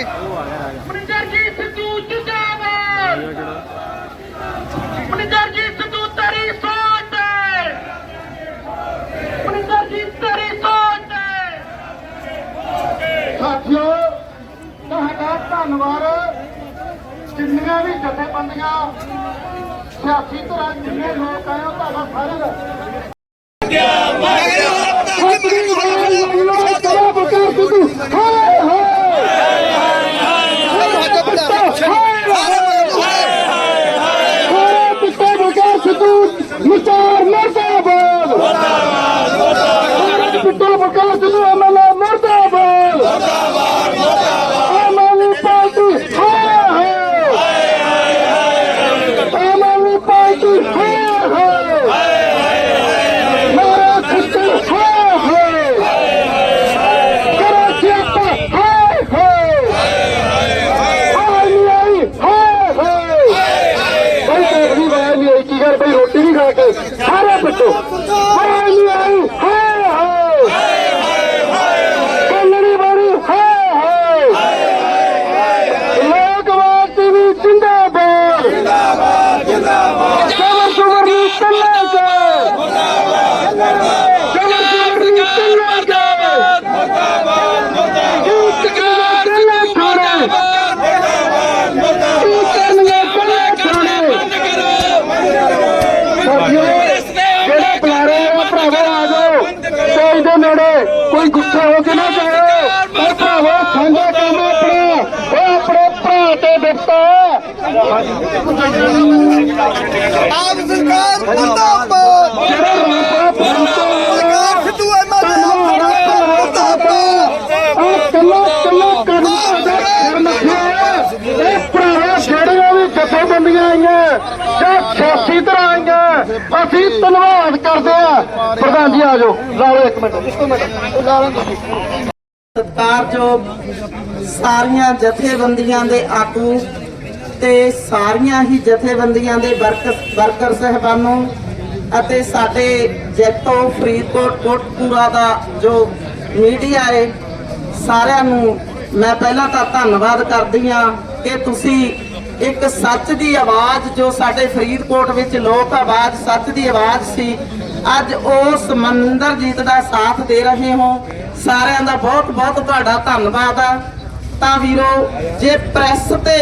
ਜੀ ਮਨਿੰਦਰ ਜੀ ਸਿੱਧੂ ਜਿੰਦਾਬਾਦ ਮਨਿੰਦਰ ਜੀ ਸਿੱਧੂ ਤੇਰੀ ਸੋਚ ਹੈ ਮਨਿੰਦਰ ਜੀ ਤੇਰੀ ਸੋਚ ਹੈ ਸਾਥੀਓ ਤੁਹਾਡਾ ਧੰਨਵਾਦ ਜਿੰਨੀਆਂ ਵੀ ਜਥੇਬੰਦੀਆਂ ਸਿਆਸੀ ਤਰ੍ਹਾਂ ਜਿੰਨੇ ਲੋਕ ਆਏ ਹੋ ਤੁਹਾਡਾ ਸਾਰਿਆਂ ਦਾ ਮੁਰਦਾਬਾਦ ਮੁਰਦਾਬਾਦ ਪਿੱਟਾ ਬਕਾਰ ਸਿੱਧੂ ਐਮਐਲਏ ਮੁਰਦਾਬਾਦ ਆਮ ਆਦਮੀ ਪਾਰਟੀ ਹਾਏ ਹਾਏ ਆਮ ਆਦਮੀ ਪਾਰਟੀ ਹਾਏ ਹਾਏ ਮਾਰਾ ਖੱਟਰ ਹਾਏ ਹਾਏ ਕਰਾਚੀ ਆਪਾ ਹਾਏ ਹਾਏ ਹਾਏ ਨਹੀਂ ਆਈ ਹਾਏ ਹਾਏ ਕੋਈ ਦੇਖਦੀ ਬਾਹਰ ਨਹੀਂ ਆਈ ਕੀ ਕਰ ਬਈ ਰੋਟੀ ਨਹੀਂ ਖਾ ਕੇ ਸਾਰੇ ਬੱਚੋ ਹਾਏ ਨਹੀਂ ਆਈ ਹਾਏ ਹਾਏ ਕੱਲੜੀ ਬਾਰੀ ਹਾਏ ਹਾਏ ਲੋਕਵਾਦ ਟੀਵੀ ਜਿੰਦਾਬਾਦ ਜਿੰਦਾਬਾਦ ਜਿੰਦਾਬਾਦ ਕਮਰ ਕੁਮਰ ਨੂੰ ਚੱਲੇ ਕੇ ਮੁਰਦਾਬਾਦ ਕਮਰ ਕੁਮਰ ਨੂੰ ਚੱਲੇ ਕੇ ਮੁਰਦਾਬਾਦ ਮੁਰਦਾਬਾਦ ਸਰਕਾਰ ਚੱਲੇ ਛੋੜੇ ਮੁਰਦਾਬਾਦ ਸਾਥੀਓ ਜਿਹੜੇ ਬੁਲਾਰੇ ਆ ਭਰਾਵੋ ਆ ਜਾਓ ਸਟੇਜ ਦੇ ਨੇੜੇ ਕੋਈ ਗੁੱਸੇ ਹੋ ਕੇ ਨਾ ਜਾਓ ਪਰ ਭਰਾਵੋ ਸਾਂਝਾ ਕੰਮ ਆਪਣਾ ਉਹ ਆਪਣੇ ਭਰਾ ਤੇ ਦਿੱਤਾ ਆਪ ਸਰਕਾਰ ਮੁਰਦਾਬਾਦ। ਸਰਕਾਰ ਸਿੱਧੂ ਐਮਐਲਏ ਮੁਰਦਾਬਾਦ। ਆ ਕੱਲਾ ਕੱਲਾ ਕਰਨਾ ਦਾ ਸਿਰ ਨੱਥਿਆ ਇਹ ਭਰਾਵਾ ਜਿਹੜੀਆਂ ਵੀ ਜਥੇਬੰਦੀਆਂ ਆਈਆਂ ਜਾਂ ਸਿਆਸੀ ਤਰ੍ਹਾਂ ਆਈਆਂ ਅਸੀਂ ਧੰਨਵਾਦ ਕਰਦੇ ਆ ਪ੍ਰਧਾਨ ਜੀ ਆ ਜਾਓ ਲਾ ਲਓ ਇੱਕ ਮਿੰਟ ਇੱਕ ਮਿੰਟ ਲਾ ਲਓ ਤੁਸੀਂ ਸਤਿਕਾਰਯੋਗ ਸਾਰੀਆਂ ਜਥੇਬੰਦੀਆਂ ਦੇ ਆਗੂ ਤੇ ਸਾਰੀਆਂ ਹੀ ਜਥੇਬੰਦੀਆਂ ਦੇ ਵਰਕਰ ਵਰਕਰ ਸਹਿਬਾਨੋ ਅਤੇ ਸਾਡੇ ਜੈਤੋ, ਫਰੀਦਕੋਟ, ਕੋਟਪੂਰਾ ਦਾ ਜੋ ਮੀਡੀਆ ਹੈ ਸਾਰਿਆਂ ਨੂੰ ਮੈਂ ਪਹਿਲਾਂ ਤਾਂ ਧੰਨਵਾਦ ਕਰਦੀ ਹਾਂ ਕਿ ਤੁਸੀਂ ਇੱਕ ਸੱਚ ਦੀ ਆਵਾਜ਼, ਜੋ ਸਾਡੇ ਫਰੀਦਕੋਟ ਵਿੱਚ ਲੋਕ ਆਵਾਜ਼, ਸੱਚ ਦੀ ਆਵਾਜ਼ ਸੀ, ਅੱਜ ਉਸ ਮੰਦਰਜੀਤ ਦਾ ਸਾਥ ਦੇ ਰਹੇ ਹੋ। ਸਾਰਿਆਂ ਦਾ ਬਹੁਤ ਬਹੁਤ ਤੁਹਾਡਾ ਧੰਨਵਾਦ ਆ। ਤਾਂ ਵੀਰੋ, ਜੇ ਪ੍ਰੈਸ ਤੇ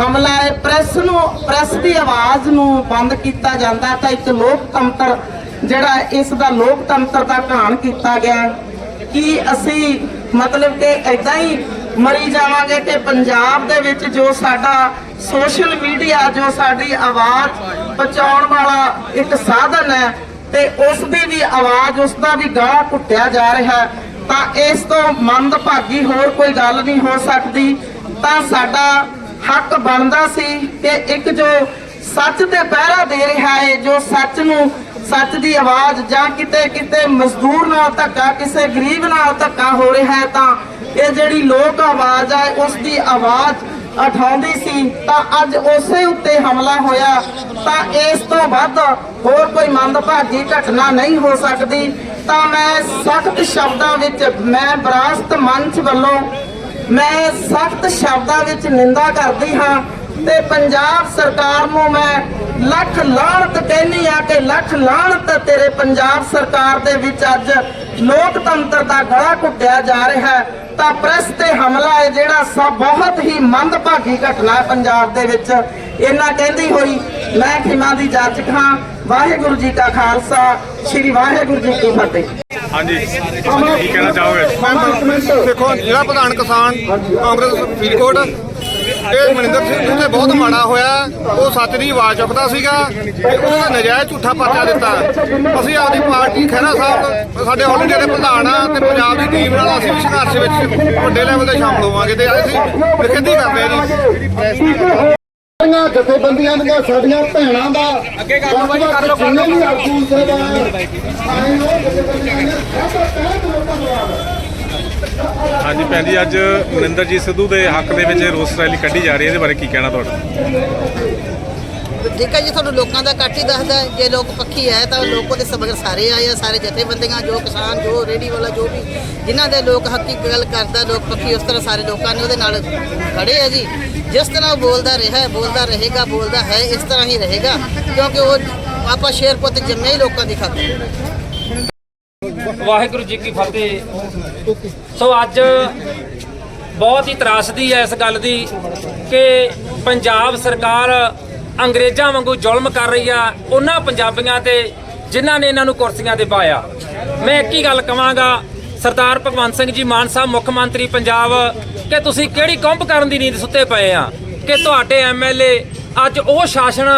ਹਮਲਾ ਹੈ, ਪ੍ਰੈਸ ਨੂੰ, ਪ੍ਰੈਸ ਦੀ ਆਵਾਜ਼ ਨੂੰ ਬੰਦ ਕੀਤਾ ਜਾਂਦਾ ਤਾਂ ਇੱਕ ਲੋਕਤੰਤਰ ਜਿਹੜਾ ਇਸ ਦਾ ਲੋਕਤੰਤਰ ਦਾ ਘਾਣ ਕੀਤਾ ਗਿਆ ਕਿ ਅਸੀਂ ਮਤਲਬ ਕਿ ਐਦਾਂ ਹੀ ਮਰੀ ਜਾਵਾਂਗੇ ਕਿ ਪੰਜਾਬ ਦੇ ਵਿੱਚ ਜੋ ਸਾਡਾ ਸੋਸ਼ਲ ਮੀਡੀਆ, ਜੋ ਸਾਡੀ ਆਵਾਜ਼ ਪਹੁੰਚਾਉਣ ਵਾਲਾ ਇੱਕ ਸਾਧਨ ਹੈ, ਤੇ ਉਸ ਦੀ ਵੀ ਆਵਾਜ਼, ਉਸ ਦਾ ਵੀ ਗਾਹ ਘੁੱਟਿਆ ਜਾ ਰਿਹਾ ਤਾਂ ਇਸ ਤੋਂ ਮੰਦਭਾਗੀ ਹੋਰ ਕੋਈ ਗੱਲ ਨਹੀਂ ਹੋ ਸਕਦੀ। ਤਾਂ ਸਾਡਾ ਹੱਕ ਬਣਦਾ ਸੀ ਕਿ ਇੱਕ ਜੋ ਸੱਚ ਤੇ ਪਹਿਰਾ ਦੇ ਰਿਹਾ ਹੈ ਜੋ ਸੱਚ ਨੂੰ, ਸੱਚ ਦੀ ਆਵਾਜ਼ ਜਾਂ ਕਿਤੇ ਕਿਤੇ ਮਜ਼ਦੂਰ ਨਾਲ ਧੱਕਾ, ਕਿਸੇ ਗਰੀਬ ਨਾਲ ਧੱਕਾ ਹੋ ਰਿਹਾ ਹੈ ਤਾਂ ਇਹ ਜਿਹੜੀ ਲੋਕ ਆਵਾਜ਼ ਹੈ ਉਸ ਦੀ ਆਵਾਜ਼ ਉਠਾਉਂਦੀ ਸੀ। ਤਾਂ ਅੱਜ ਉਸੇ ਉੱਤੇ ਹਮਲਾ ਹੋਇਆ। ਤਾਂ ਇਸ ਤੋਂ ਵੱਧ ਹੋਰ ਕੋਈ ਮੰਦਭਾਗੀ ਘਟਨਾ ਨਹੀਂ ਹੋ ਸਕਦੀ। ਤਾਂ ਮੈਂ ਸਖਤ ਸ਼ਬਦਾਂ ਵਿੱਚ, ਮੈਂ ਵਿਰਾਸਤ ਮੰਚ ਵੱਲੋਂ, ਮੈਂ ਸਖਤ ਸ਼ਬਦਾਂ ਵਿੱਚ ਨਿੰਦਾ ਕਰਦੀ ਹਾਂ ਤੇ ਪੰਜਾਬ ਸਰਕਾਰ ਨੂੰ ਮੈਂ ਲੱਖ ਲਾਹਣਤ ਕਹਿੰਦੀ ਆ ਕਿ ਲੱਖ ਲਾਹਣਤ ਤੇਰੇ ਪੰਜਾਬ ਸਰਕਾਰ ਦੇ ਵਿੱਚ ਅੱਜ ਲੋਕਤੰਤਰ ਦਾ ਗਲਾ ਘੁੱਟਿਆ ਜਾ ਰਿਹਾ ਤਾਂ ਪ੍ਰੈਸ ਤੇ ਹਮਲਾ ਹੈ ਜਿਹੜਾ ਸਭ ਬਹੁਤ ਹੀ ਮੰਦਭਾਗੀ ਘਟਨਾ ਹੈ ਪੰਜਾਬ ਦੇ ਵਿੱਚ। ਇਹਨਾਂ ਕਹਿੰਦੀ ਹੋਈ, ਮੈਂ ਖਿਮਾ ਦੀ ਜਾਚਕ ਹਾਂ ਵਾਹਿਗੁਰੂ ਜੀ ਕਾ ਖਾਲਸਾ ਸ੍ਰੀ ਵਾਹਿਗੁਰੂ ਜੀ ਕੀ ਫਤਿਹ। ਹਾਂਜੀ। ਕੀ ਕਹਿਣਾ ਚਾਹੋਗੇ? ਦੇਖੋ ਜ਼ਿਲ੍ਹਾ ਪ੍ਰਧਾਨ ਕਿਸਾਨ ਕਾਂਗਰਸ ਫਰੀਦਕੋਟ ਇਹ ਮਨਿੰਦਰ ਸਿੰਘ ਤੇ ਬਹੁਤ ਮਾੜਾ ਹੋਇਆ। ਉਹ ਸੱਚ ਦੀ ਆਵਾਜ਼ ਚੁੱਕਦਾ ਸੀਗਾ ਤੇ ਉਹਦਾ ਨਜਾਇਜ਼ ਝੂਠਾ ਪਰਚਾ ਦਿੱਤਾ। ਅਸੀਂ ਆਪਦੀ ਪਾਰਟੀ ਖਹਿਰਾ ਸਾਹਿਬ ਸਾਡੇ ਇੰਡੀਆ ਦੇ ਪ੍ਰਧਾਨ ਆ ਤੇ ਪੰਜਾਬ ਦੀ ਟੀਮ ਨਾਲ ਅਸੀਂ ਵੀ ਸੰਘਰਸ਼ ਵਿੱਚ ਵੱਡੇ ਲੈਵਲ ਤੇ ਸ਼ਾਮਲ ਹੋਵਾਂਗੇ ਤੇ ਅਸੀਂ ਨਿਖੇਧੀ ਕਰਦੇ ਆ ਜੀ। ਸਾਡੀਆਂ ਜਥੇਬੰਦੀਆਂ ਦੀਆਂ ਸਾਡੀਆਂ ਭੈਣਾਂ ਦਾ ਅੱਗੇ ਕਰ ਜਿੰਨੇ ਵੀ ਆਗੂ ਸਹਿਬਾਨ ਆਏ ਹੋ ਜਥੇਬੰਦੀਆਂ ਨੇ ਸਭ ਦਾ ਧੰਨਵਾਦ ਹਾਂਜੀ ਭੈਣ ਜੀ ਅੱਜ ਮਨਿੰਦਰਜੀਤ ਸਿੱਧੂ ਦੇ ਹੱਕ ਦੇ ਵਿੱਚ ਰੋਸ ਰੈਲੀ ਕੱਢੀ ਜਾ ਰਹੀ ਹੈ। ਇਹਦੇ ਬਾਰੇ ਕੀ ਕਹਿਣਾ ਤੁਹਾਡਾ? ਠੀਕ ਹੈ ਜੀ ਤੁਹਾਨੂੰ ਲੋਕਾਂ ਦਾ ਇਕੱਠ ਹੀ ਦੱਸਦਾ ਹੈ। ਜੇ ਲੋਕ ਪੱਖੀ ਹੈ ਤਾਂ ਲੋਕ ਉਹਦੇ ਸਮਗਰ ਸਾਰੇ ਆਏ ਆ ਸਾਰੇ ਜਥੇਬੰਦੀਆਂ ਜੋ ਕਿਸਾਨ ਜੋ ਰੇਹੜੀ ਵਾਲਾ ਜੋ ਵੀ ਜਿਨ੍ਹਾਂ ਦੇ ਲੋਕ ਹੱਕੀ ਗੱਲ ਕਰਦਾ ਲੋਕ ਪੱਖੀ ਉਸ ਤਰ੍ਹਾਂ ਸਾਰੇ ਲੋਕਾਂ ਨੇ ਉਹਦੇ ਨਾਲ ਖੜੇ ਆ ਜੀ ਜਿਸ ਤਰ੍ਹਾਂ ਉਹ ਬੋਲਦਾ ਰਿਹਾ ਹੈ, ਬੋਲਦਾ ਰਹੇਗਾ ਬੋਲਦਾ ਹੈ ਇਸ ਤਰ੍ਹਾਂ ਹੀ ਰਹੇਗਾ ਕਿਉਂਕਿ ਉਹ ਆਪਾਂ ਸ਼ੇਰ ਪੁੱਤ ਜੰਮੇ ਹੀ ਲੋਕਾਂ ਦੀ ਖਾਤਰ ਵਾਹਿਗੁਰੂ ਜੀ ਕੀ ਫਤਿਹ ਸੋ ਅੱਜ ਬਹੁਤ ਹੀ ਤਰਾਸਦੀ ਹੈ ਇਸ ਗੱਲ ਦੀ ਕਿ ਪੰਜਾਬ ਸਰਕਾਰ ਅੰਗਰੇਜ਼ਾਂ ਵਾਂਗੂ ਜ਼ੁਲਮ ਕਰ ਰਹੀ ਆ, ਉਹਨਾਂ ਪੰਜਾਬੀਆਂ ਤੇ ਜਿਨ੍ਹਾਂ ਨੇ ਇਹਨਾਂ ਨੂੰ ਕੁਰਸੀਆਂ ਤੇ ਪਾਇਆ। ਮੈਂ ਇੱਕ ਹੀ ਗੱਲ ਕਵਾਂਗਾ, ਸਰਦਾਰ ਭਗਵੰਤ ਸਿੰਘ ਜੀ ਮਾਨ ਸਾਹਿਬ, ਮੁੱਖ ਮੰਤਰੀ ਪੰਜਾਬ, ਕਿ ਤੁਸੀਂ ਕਿਹੜੀ ਕੁੰਭ ਕਰਨ ਦੀ ਨੀਂਦ ਸੁੱਤੇ ਪਏ ਆ? ਕਿ ਤੁਹਾਡੇ ਐਮਐਲਏ ਅੱਜ ਉਹ ਸ਼ਾਸਨ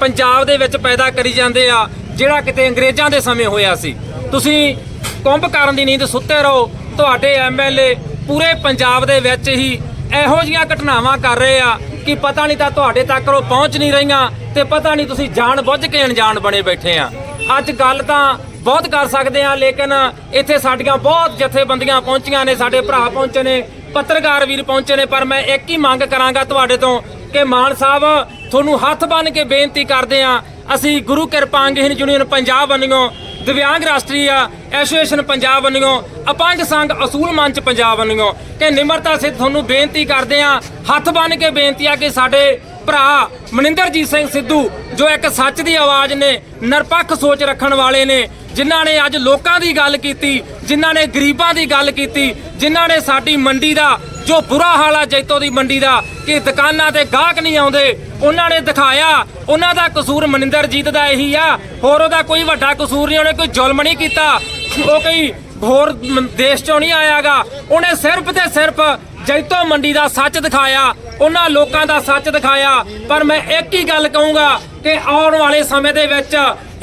ਪੰਜਾਬ ਦੇ ਵਿੱਚ ਪੈਦਾ ਕਰੀ ਜਾਂਦੇ ਆ, ਜਿਹੜਾ ਕਿਤੇ ਅੰਗਰੇਜ਼ਾਂ ਦੇ ਸਮੇਂ ਹੋਇਆ ਸੀ। ਤੁਸੀਂ ਕੁੰਭ ਕਰਨ ਦੀ ਨੀਂਦ ਸੁੱਤੇ ਰਹੋ, ਤੁਹਾਡੇ ਐਮਐਲਏ ਪੂਰੇ ਪੰਜਾਬ ਦੇ ਵਿੱਚ ਹੀ ਇਹੋ ਜੀਆਂ ਘਟਨਾਵਾਂ ਕਰ ਰਹੇ ਆ ਕਿ ਪਤਾ ਨਹੀਂ ਤਾਂ ਤੁਹਾਡੇ ਤੱਕ ਉਹ ਪਹੁੰਚ ਨਹੀਂ ਰਹੀਆਂ ਤੇ ਪਤਾ ਨਹੀਂ ਤੁਸੀਂ ਜਾਣ ਬੁੱਝ ਕੇ ਅਣਜਾਣ ਬਣੇ ਬੈਠੇ ਆ। ਅੱਜ ਗੱਲ ਤਾਂ ਬਹੁਤ ਕਰ ਸਕਦੇ ਆ, ਲੇਕਿਨ ਇੱਥੇ ਸਾਡੀਆਂ ਬਹੁਤ ਜਥੇਬੰਦੀਆਂ ਪਹੁੰਚੀਆਂ ਨੇ, ਸਾਡੇ ਭਰਾ ਪਹੁੰਚੇ ਨੇ, ਪੱਤਰਕਾਰ ਵੀਰ ਪਹੁੰਚੇ ਨੇ, ਪਰ ਮੈਂ ਇੱਕ ਹੀ ਮੰਗ ਕਰਾਂਗਾ ਤੁਹਾਡੇ ਤੋਂ ਕਿ ਮਾਨ ਸਾਹਿਬ, ਤੁਹਾਨੂੰ ਹੱਥ ਬੰਨ ਕੇ ਬੇਨਤੀ ਕਰਦੇ ਆ, ਅਸੀਂ ਗੁਰੂ ਕਿਰਪਾ ਅੰਗਹੀਨ ਯੂਨੀਅਨ ਪੰਜਾਬ ਵੱਲੋਂ ਦਿਵਿਆਂਗ ਰਾਸ਼ਟਰੀ ਆ ਐਸੋਸੀਏਸ਼ਨ ਪੰਜਾਬ ਵੱਲੋਂ ਅਪੰਗ ਸੰਘ ਅਸੂਲ ਮੰਚ ਪੰਜਾਬ ਵੱਲੋਂ ਕਿ ਨਿਮਰਤਾ ਸੇ ਤੁਹਾਨੂੰ ਬੇਨਤੀ ਕਰਦੇ ਆ ਹੱਥ ਬੰਨ ਕੇ ਬੇਨਤੀ ਆ ਕਿ ਸਾਡੇ ਭਰਾ ਮਨਿੰਦਰਜੀਤ ਸਿੰਘ ਸਿੱਧੂ, ਜੋ ਇੱਕ ਸੱਚ ਦੀ ਆਵਾਜ਼ ਨੇ, ਨਿਰਪੱਖ ਸੋਚ ਰੱਖਣ ਵਾਲੇ ਨੇ, ਜਿਨ੍ਹਾਂ ਨੇ ਅੱਜ ਲੋਕਾਂ ਦੀ ਗੱਲ ਕੀਤੀ, ਜਿਨ੍ਹਾਂ ਨੇ ਗਰੀਬਾਂ ਦੀ ਗੱਲ ਕੀਤੀ, ਜਿਨ੍ਹਾਂ ਨੇ ਸਾਡੀ ਮੰਡੀ ਦਾ, ਜੋ ਬੁਰਾ ਹਾਲ ਆ ਜੈਤੋ ਦੀ ਮੰਡੀ ਦਾ, ਕਿ ਦੁਕਾਨਾਂ ਤੇ ਗਾਹਕ ਨਹੀਂ ਆਉਂਦੇ, ਉਹਨਾਂ ਨੇ ਦਿਖਾਇਆ, ਉਹਨਾਂ ਦਾ ਕਸੂਰ ਮਨਿੰਦਰਜੀਤ ਦਾ ਇਹੀ ਆ, ਹੋਰ ਉਹਦਾ ਕੋਈ ਵੱਡਾ ਕਸੂਰ ਨਹੀਂ, ਉਹਨੇ ਕੋਈ ਜ਼ੁਲਮ ਨਹੀਂ ਕੀਤਾ ਉਹ ਕੋਈ ਹੋਰ ਦੇਸ਼ ਚੋਂ ਨਹੀਂ ਆਇਆਗਾ। ਉਹਨੇ ਸਿਰਫ ਤੇ ਸਿਰਫ ਜੈਤੋ ਮੰਡੀ ਦਾ ਸੱਚ ਦਿਖਾਇਆ, ਉਹਨਾਂ ਲੋਕਾਂ ਦਾ ਸੱਚ ਦਿਖਾਇਆ। ਪਰ ਮੈਂ ਇੱਕ ਹੀ ਗੱਲ ਕਹੂੰਗਾ ਕਿ ਆਉਣ ਵਾਲੇ ਸਮੇਂ ਦੇ ਵਿੱਚ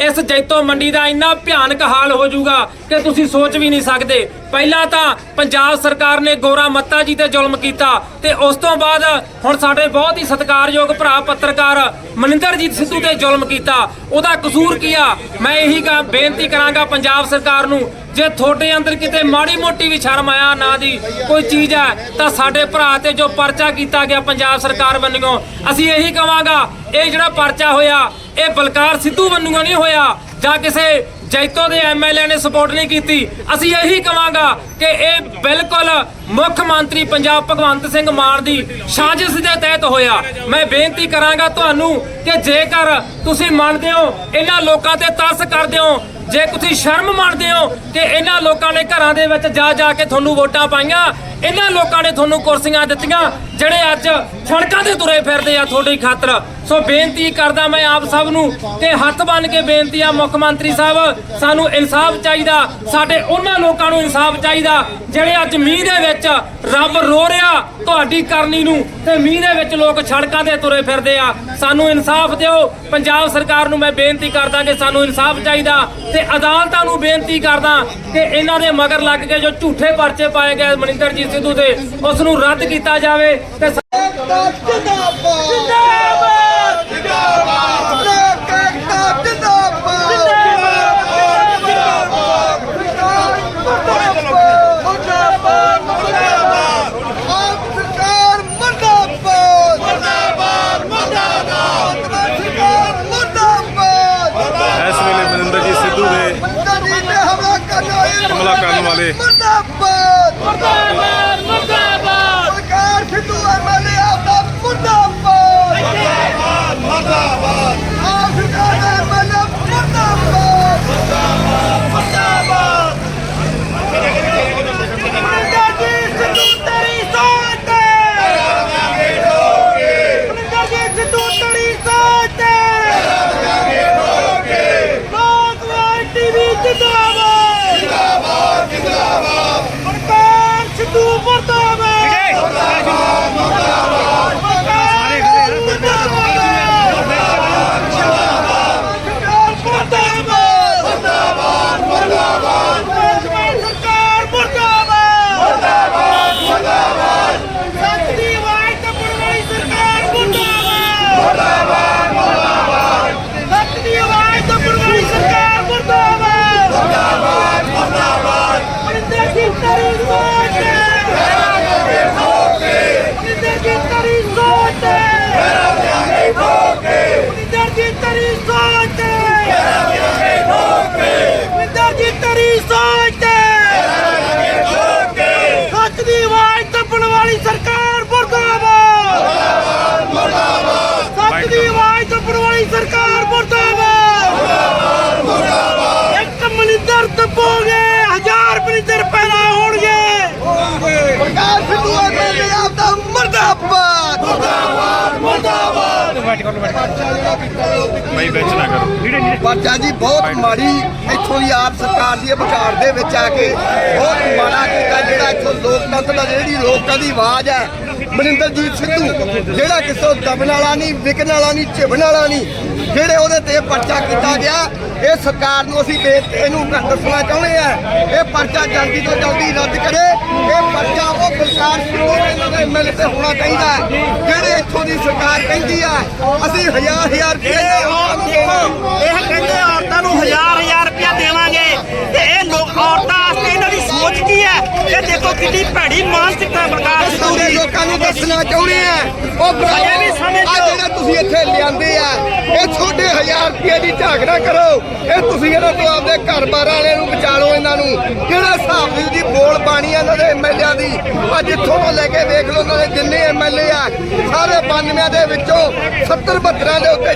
ਇਸ ਜੈਤੋ ਮੰਡੀ ਦਾ ਇੰਨਾ ਭਿਆਨਕ ਹਾਲ ਹੋ ਜਾਊਗਾ ਕਿ ਤੁਸੀਂ ਸੋਚ ਵੀ ਨਹੀਂ ਸਕਦੇ। ਪਹਿਲਾਂ ਤਾਂ ਪੰਜਾਬ ਸਰਕਾਰ ਨੇ ਗੋਰਾ ਮੱਤਾ ਜੀ ਤੇ ਜ਼ੁਲਮ ਕੀਤਾ ਤੇ ਉਸ ਤੋਂ ਬਾਅਦ ਹੁਣ ਸਾਡੇ ਬਹੁਤ ਹੀ ਸਤਿਕਾਰਯੋਗ ਭਰਾ ਪੱਤਰਕਾਰ ਮਨਿੰਦਰਜੀਤ ਸਿੱਧੂ ਤੇ ਜ਼ੁਲਮ ਕੀਤਾ। ਉਹਦਾ ਕਸੂਰ ਕੀ ਆ? ਮੈਂ ਇਹੀ ਗਾ ਬੇਨਤੀ ਕਰਾਂਗਾ ਪੰਜਾਬ ਸਰਕਾਰ ਨੂੰ ਜੇ ਤੁਹਾਡੇ ਅੰਦਰ ਕਿਤੇ ਮਾੜੀ ਮੋਟੀ ਵੀ ਸ਼ਰਮ ਆਇਆ ਨਾ ਦੀ ਕੋਈ ਚੀਜ਼ ਹੈ, ਤਾਂ ਸਾਡੇ ਭਰਾ ਤੇ ਜੋ ਪਰਚਾ ਕੀਤਾ ਗਿਆ ਪੰਜਾਬ ਸਰਕਾਰ ਵੱਲੋਂ, ਅਸੀਂ ਇਹੀ ਕਵਾਂਗਾ, ਇਹ ਜਿਹੜਾ ਪਰਚਾ ਹੋਇਆ, ਇਹ ਬਲਕਾਰ ਸਿੱਧੂ ਵੱਲੋਂ ਨਹੀਂ ਹੋਇਆ, ਜਾਂ ਕਿਸੇ ਜੈਤੋ ਦੇ ਐਮਐਲਏ ਨੇ ਸਪੋਰਟ ਨਹੀਂ ਕੀਤੀ। ਅਸੀਂ ਇਹੀ ਕਵਾਂਗਾ ਕਿ ਇਹ ਬਿਲਕੁਲ ਮੁੱਖ ਮੰਤਰੀ ਪੰਜਾਬ ਭਗਵੰਤ ਸਿੰਘ ਮਾਨ ਦੀ ਸਾਜ਼ਿਸ਼ ਦੇ ਤਹਿਤ ਹੋਇਆ। ਮੈਂ ਬੇਨਤੀ ਕਰਾਂਗਾ ਤੁਹਾਨੂੰ ਕਿ ਜੇਕਰ ਤੁਸੀਂ ਮੰਨਦੇ ਹੋ, ਇਹਨਾਂ ਲੋਕਾਂ ਤੇ ਤਰਸ ਕਰਦੇ ਹੋ, ਜੇ ਤੁਸੀਂ ਸ਼ਰਮ ਮੰਨਦੇ ਹੋ ਕਿ ਇਹਨਾਂ ਲੋਕਾਂ ਨੇ ਘਰਾਂ ਦੇ ਵਿੱਚ ਜਾ ਜਾ ਕੇ ਤੁਹਾਨੂੰ ਵੋਟਾਂ ਪਾਈਆਂ, ਇਹਨਾਂ ਲੋਕਾਂ ਨੇ ਤੁਹਾਨੂੰ ਕੁਰਸੀਆਂ ਦਿੱਤੀਆਂ, ਜਿਹੜੇ ਅੱਜ ਸੜਕਾਂ ਤੇ ਤੁਰੇ ਫਿਰਦੇ ਆ ਤੁਹਾਡੀ ਖਾਤਰ। ਸੋ ਬੇਨਤੀ ਕਰਦਾ ਮੈਂ ਆਪ ਸਭ ਨੂੰ ਕਿ ਹੱਥ ਬੰਨ ਕੇ ਬੇਨਤੀ ਆ ਮੁੱਖ ਮੰਤਰੀ ਸਾਹਿਬ, ਸਾਨੂੰ ਇਨਸਾਫ ਚਾਹੀਦਾ, ਸਾਡੇ ਉਹਨਾਂ ਲੋਕਾਂ ਨੂੰ ਇਨਸਾਫ ਚਾਹੀਦਾ ਜਿਹੜੇ ਅੱਜ ਮੀਂਹ ਦੇ ਵਿੱਚ ਰੱਬ ਰੋ ਰਿਹਾ ਤੁਹਾਡੀ ਕਰਨੀ ਨੂੰ ਤੇ ਮੀਂਹ ਦੇ ਵਿੱਚ ਲੋਕ ਸੜਕਾਂ ਤੇ ਤੁਰੇ ਫਿਰਦੇ ਆ। ਸਾਨੂੰ ਇਨਸਾਫ ਦਿਓ। ਪੰਜਾਬ ਸਰਕਾਰ ਨੂੰ ਮੈਂ ਬੇਨਤੀ ਕਰਦਾ ਕਿ ਸਾਨੂੰ ਇਨਸਾਫ ਚਾਹੀਦਾ ਤੇ ਅਦਾਲਤਾਂ ਨੂੰ ਬੇਨਤੀ ਕਰਦਾ ਕਿ ਇਹਨਾਂ ਦੇ ਮਗਰ ਲੱਗ ਕੇ ਜੋ ਝੂਠੇ ਪਰਚੇ ਪਾਏ ਗਏ ਮਨਿੰਦਰਜੀਤ ਸਿੱਧੂ ਤੇ ਉਸ ਨੂੰ ਰੱਦ ਕੀਤਾ ਜਾਵੇ ਤੇ ਇਸ ਮੁਰਦਾਬਾਦ কিন্তু উপর ਭਾਈ ਵਿੱਚ ਨਾ ਕਰੋ। ਪਰਚਾ ਜੀ ਬਹੁਤ ਮਾੜੀ ਇੱਥੋਂ ਦੀ ਆਪ ਸਰਕਾਰ ਦੀ ਵਿਚਾਰ ਦੇ ਵਿੱਚ ਆ ਕੇ ਬਹੁਤ ਮਾੜਾ ਕੀਤਾ ਜਿਹੜਾ ਇੱਥੋਂ ਲੋਕਤੰਤਰ ਦਾ ਜਿਹੜੀ ਲੋਕਾਂ ਦੀ ਆਵਾਜ਼ ਹੈ ਮਨਿੰਦਰਜੀਤ ਸਿੱਧੂ ਜਿਹੜਾ ਕਿਸੇ ਦਬਣ ਵਾਲਾ ਨਹੀਂ ਵਿਕਣ ਵਾਲਾ ਨਹੀਂ ਝਿਵਣ ਵਾਲਾ ਨਹੀਂ ਜਿਹੜੇ ਉਹਦੇ ਤੇ ਪਰਚਾ ਕੀਤਾ ਗਿਆ ਇਹ ਸਰਕਾਰ ਨੂੰ ਅਸੀਂ ਇਹਨੂੰ ਦੱਸਣਾ ਚਾਹੁੰਦੇ ਆ ਇਹ ਪਰਚਾ ਜਲਦੀ ਤੋਂ ਜਲਦੀ ਰੱਦ ਕਰੇ ਇਹ ਪਰਚਾ ਉਹ ਸਰਕਾਰ ਸਿੱਧੂ ਇਹਨਾਂ ਦੇ ਐਮਐਲਏ ਤੇ ਹੋਣਾ ਚਾਹੀਦਾ ਹੈ। ਜਿਹੜੇ ਇੱਥੋਂ ਦੀ ਸਰਕਾਰ ਕਹਿੰਦੀ ਆ ਅਸੀਂ ਹਜ਼ਾਰ ਹਜ਼ਾਰ ਰੁਪਏ ਇਹ ਕਹਿੰਦੇ ਔਰਤਾਂ ਨੂੰ ਹਜ਼ਾਰ ਹਜ਼ਾਰ ਰੁਪਇਆ ਦੇਵਾਂਗੇ। ਤੇ ਇਹ ਲੋਕ ਔਰਤਾਂ ਵਾਸਤੇ ਇਹਨਾਂ ਦੀ ਸੋਚ ਕੀ ਹੈ? ਇਹ ਦੇਖੋ ਕਿੰਨੀ ਭੈੜੀ ਮਾਨਸਿਕਤਾ ਪ੍ਰਕਾਸ਼ ਸਿੱਧੂ ਪੂਰੇ ਦੀ ਲੋਕਾਂ ਨੂੰ ਦੱਸਣਾ ਚਾਹੁੰਦੇ ਆ। ਉਹ ਸਮੇਂ ਆ ਜਿਹੜਾ ਤੁਸੀਂ ਇੱਥੇ ਲਿਆਂਦੇ ਆ ਇਹ ਤੁਹਾਡੇ ਹਜ਼ਾਰ ਰੁਪਏ ਦੀ ਝਾਕ ਨਾ ਕਰੋ। ਇਹ ਤੁਸੀਂ ਇਹਨਾਂ ਤੋਂ ਆਪਦੇ ਘਰ-ਬਾਰ ਵਾਲਿਆਂ ਨੂੰ ਬਚਾ ਲਓ ਇਹਨਾਂ ਨੂੰ। ਕਿਹੜਾ ਹਿਸਾਬ ਦੀ ਜੀ ਬੋਲ ਬਾਣੀ ਆ ਇਹਨਾਂ ਦੇ ਐਮਐਲਏ ਦੀ ਅੱਜ ਇੱਥੋਂ ਤੋਂ ਲੈ ਕੇ ਵੇਖ ਲਓ ਇਹਨਾਂ ਦੇ ਜਿੰਨੇ ਐਮਐਲਏ ਆ ਸਾਰੇ 92 ਦੇ ਵਿੱਚੋਂ 70 72 ਦੇ ਉੱਤੇ